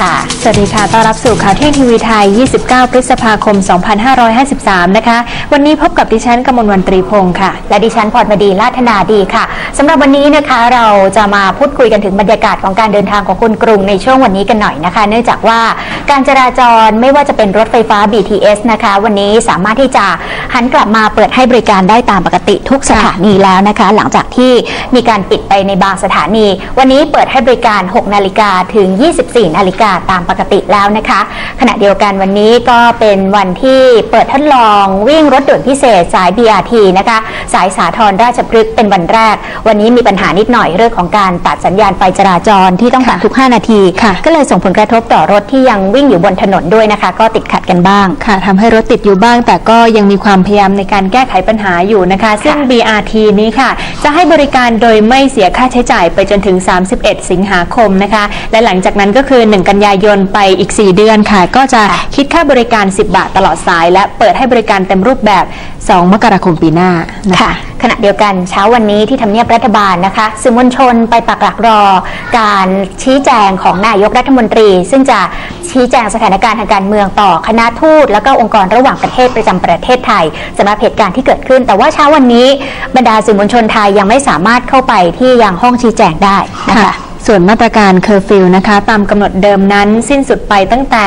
ค่ะ สวัสดีค่ะ ต้อนรับสู่ข่าวเที่ยงทีวีไทย 29 พฤษภาคม 2553 นะคะ วันนี้พบกับดิฉันกมลวันตรีพงศ์ค่ะ และดิฉันพรมดีลาธนาดีค่ะ สำหรับวันนี้นะคะเราจะมาพูดคุยกันถึงบรรยากาศของการเดินทางของคนกรุงในช่วงวันนี้กันหน่อยนะคะ เนื่องจากว่าการจราจรไม่ว่าจะเป็นรถไฟฟ้า BTS นะคะ วันนี้สามารถที่จะหันกลับมาเปิดให้บริการได้ตามปกติทุกสถานีแล้วนะคะ หลังจากที่มีการปิดไปในบางสถานี วันนี้เปิดให้บริการ 6 นาฬิกาถึง 24 นาฬิกาตามปกติแล้วนะคะ ขณะเดียวกันวันนี้ก็เป็นวันที่เปิดทดลองวิ่งรถด่วนพิเศษสาย BRT นะคะ สายสาทรราชพฤกษ์เป็นวันแรก วันนี้มีปัญหานิดหน่อยเรื่องของการตัดสัญญาณไฟจราจรที่ต้องตัดค่ะทุก 5 นาทีค่ะก็เลยส่งผลกระทบต่อรถที่ยังวิ่งอยู่บนถนนด้วยนะคะ ก็ติดขัดกันบ้างค่ะทำให้รถติดอยู่บ้าง แต่ก็ยังมีความพยายามในการแก้ไขปัญหาอยู่นะคะ ซึ่ง BRT นี้ค่ะ จะให้บริการโดยไม่เสียค่าใช้จ่ายไปจนถึง 31 สิงหาคมนะคะ และหลังจากนั้นก็คือ 1 กันยายนไปอีก 4 เดือนค่ะ ก็จะคิดค่าบริการ 10 บาทตลอดสาย และเปิดให้บริการเต็มรูปแบบ 2 มกราคมปีหน้านะคะค่ะขณะเดียวกันเช้าวันนี้ที่ทำเนียบรัฐบาลนะคะสื่อมวลชนไปปักหลักรอ การชี้แจงของนายกรัฐมนตรี ซึ่งจะชี้แจงสถานการณ์ทางการเมืองต่อคณะทูต แล้วก็องค์กรระหว่างประเทศประจำประเทศไทยสำหรับเหตุการณ์ที่เกิดขึ้น แต่ว่าเช้าวันนี้บรรดาสื่อมวลชนไทยยังไม่สามารถเข้าไปที่ยังห้องชี้แจงได้นะคะ ส่วนมาตรการเคอร์ฟิวนะคะ ตามกำหนดเดิมนั้นสิ้นสุดไปตั้งแต่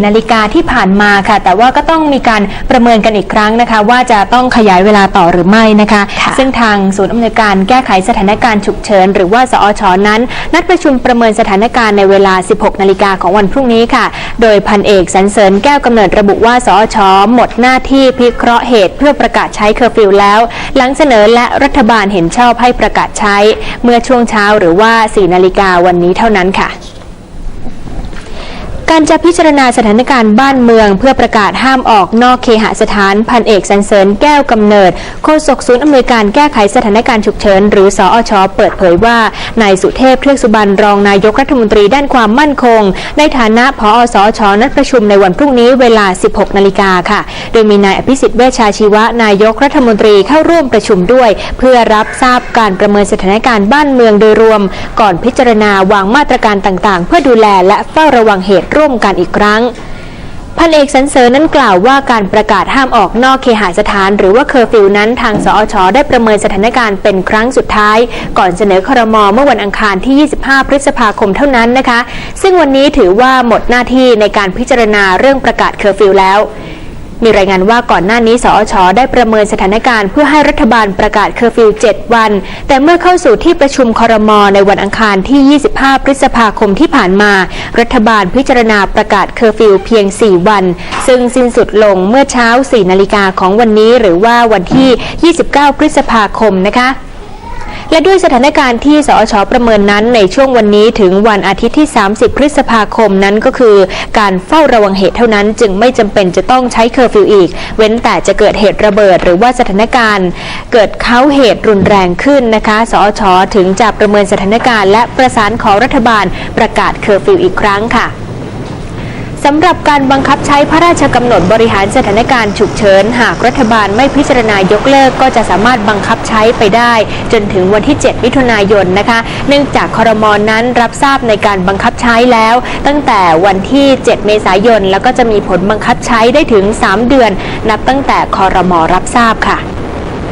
4 นาฬิกาที่ผ่านมาค่ะ แต่ว่าก็ต้องมีการประเมินกันอีกครั้งนะคะ ว่าจะต้องขยายเวลาต่อหรือไม่นะคะค่ะซึ่งทางศูนย์อำนวยการแก้ไขสถานการณ์ฉุกเฉิน หรือว่าสอชนั้น นัดประชุมประเมินสถานการณ์ในเวลา 16 นาฬิกาของวันพรุ่งนี้ค่ะ โดยพันเอกสันเสริญแก้วกำเนิดระบุว่าสอชหมดหน้าที่พิเคราะห์เหตุ เพื่อประกาศใช้เคอร์ฟิวแล้ว หลังเสนอและรัฐบาลเห็นชอบให้ประกาศใช้ เมื่อช่วงเช้าหรือว่า 4 นาฬิกาวันนี้เท่านั้นค่ะ การจะพิจารณาสถานการณ์บ้านเมือง เพื่อประกาศห้ามออกนอกเคหสถานพันเอกสันเสริญแก้วกำเนิดโฆษกศูนย์อำนวยการแก้ไขสถานการณ์ฉุกเฉิน หรือสอชอเปิดเผยว่านายสุเทพเทือกสุบรรณรองนายกรัฐมนตรีด้านความมั่นคง ในฐานะผอสอชนัดประชุมในวันพรุ่งนี้เวลา 16 นาฬิกาค่ะ โดยมีนายอภิสิทธิ์เวชชาชีวะนายกรัฐมนตรีเข้าร่วมประชุมด้วย เพื่อรับทราบการประเมินสถานการณ์บ้านเมืองโดยรวม ก่อนพิจารณาวางมาตรการต่างๆ เพื่อดูแลและเฝ้าระวังเหตุร่วมกันอีกครั้งพันเอกสันเสริญนั้นกล่าวว่าการประกาศห้ามออกนอกเคหสถาน หรือว่าเคอร์ฟิวนั้นทางสอชได้ประเมินสถานการณ์เป็นครั้งสุดท้าย ก่อนเสนอครมเมื่อวันอังคารที่ 25 พฤษภาคมเท่านั้นนะคะ ซึ่งวันนี้ถือว่าหมดหน้าที่ในการพิจารณาเรื่องประกาศเคอร์ฟิวแล้ว มีรายงานว่าก่อนหน้านี้สอชได้ประเมินสถานการณ์เพื่อให้รัฐบาลประกาศเคอร์ฟิว 7 วัน แต่เมื่อเข้าสู่ที่ประชุมคอรมอในวันอังคารที่ 25 พฤษภาคมที่ผ่านมา รัฐบาลพิจารณาประกาศเคอร์ฟิวเพียง 4 วัน ซึ่งสิ้นสุดลงเมื่อเช้า 4 นาฬิกาของวันนี้หรือว่าวันที่ 29 พฤษภาคมนะคะ และด้วยสถานการณ์ที่สอชประเมินนั้นในช่วงวันนี้ถึงวันอาทิตย์ที่ 30 พฤษภาคมนั้นก็คือ การเฝ้าระวังเหตุเท่านั้น จึงไม่จำเป็นจะต้องใช้เคอร์ฟิวอีก เว้นแต่จะเกิดเหตุระเบิด หรือว่าสถานการณ์ เกิดเขาเหตุรุนแรงขึ้นนะคะสอชถึงจะประเมินสถานการณ์ และประสานขอรัฐบาลประกาศเคอร์ฟิวอีกครั้งค่ะ สำหรับการบังคับใช้พระราชกำหนดบริหารสถานการณ์ฉุกเฉิน หากรัฐบาลไม่พิจารณายกเลิกก็จะสามารถบังคับใช้ไปได้ จนถึงวันที่ 7 มิถุนายนนะคะ เนื่องจากคอรมอนนั้นรับทราบในการบังคับใช้แล้ว ตั้งแต่วันที่ 7 เมษายน แล้วก็จะมีผลบังคับใช้ได้ถึง 3 เดือน นับตั้งแต่คอรมอรับทราบค่ะ